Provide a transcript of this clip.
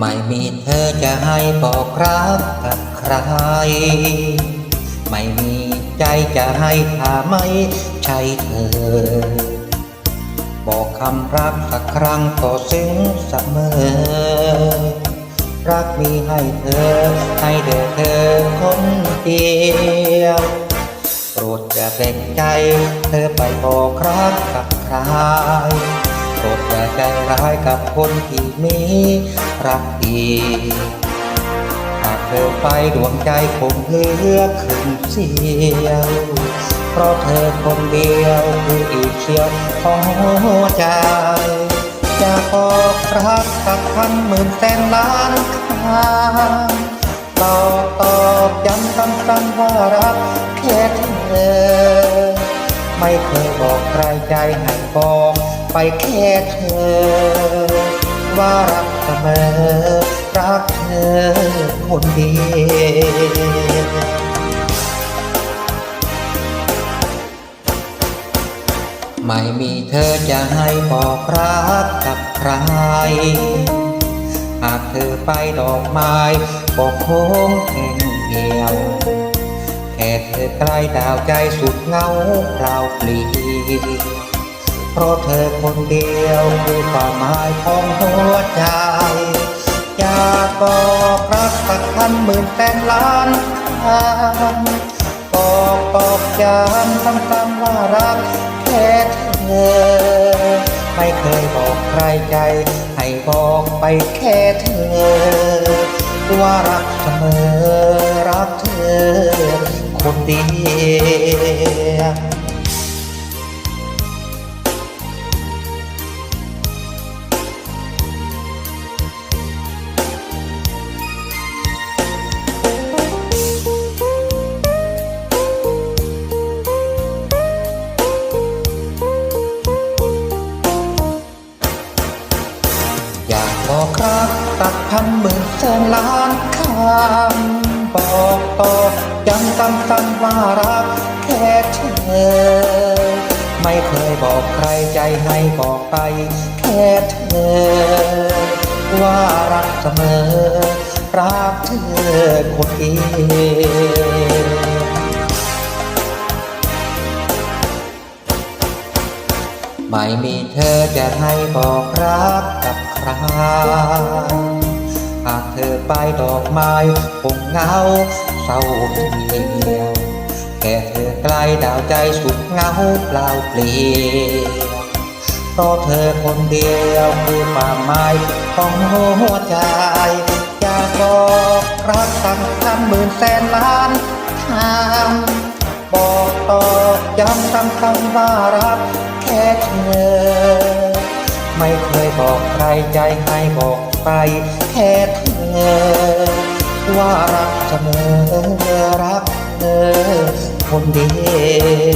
ไม่มีเธอจะให้บอกรักกับใคร ไม่มีใจจะให้ถ้าไม่ใช่เธอ บอกคำรักสักครั้งก็ซึ้งเสมอ รักมีให้เธอ ให้เด็เธอคนเดียวโปรดอย่าเปล่งใจ เธอไปบอกรักกับใคร โปรดอย่าใจร้ายกับคนที่มีรักดีหากเธอไปดวงใจคงเลือขึ้นเสียว เพราะเธอคนเดียวคืออีกเชียวของหัวใจจะบอกรักกับคำหมื่นแสนล้านคำตอบตอบย้ำซ้ำๆว่ารักแค่เธอ ไม่เคยบอกใครใจให้บอก ไปแค่เธอ ว่ารักเสมอรักเธอคนเดียวไม่มีเธอจะให้บอกรักกับใคร หากเธอไปดอกไม้บอกโค้งแห่งเดียว แค่เธอใกล้ดาวใจสุดเงาเปล่าเปลี่ยว เพราะเธอคนเดียวคือความหมายของหัวใจ อยากบอกรักสักพันหมื่นแสนล้านคำบอกบอกย้ำซ้ำๆว่ารักแค่เธอ ไม่เคยบอกใครใจ ให้บอกไปแค่เธอ ว่ารักเสมอรักเธอ คนเดียว อยากบอกรักตักพันหมื่นแสนล้านคำบอกต่อบย้ำซ้ำๆว่ารักแค่เธอ ไม่เคยบอกใครใจให้บอกไปแค่เธอ ว่ารักเสมอรักเธอคนเดียว ไม่มีเธอจะให้บอกรักกับใครหากเธอไปดอกไม้คงเหงาเศร้าเดียว แค่เธอใกล้ดาวใจสุดเหงาเปล่าเปลี่ยวเพราะเธอคนเดียวคือความหมายของหัวใจ อยากบอกรักสักพันหมื่นแสนล้านคำบอกต่อย้ำซ้ำๆว่ารัก แค่เธอ ไม่เคยบอกใครใจให้บอกไปแค่เธอ ว่ารักเสมอรักเธอคนเดียว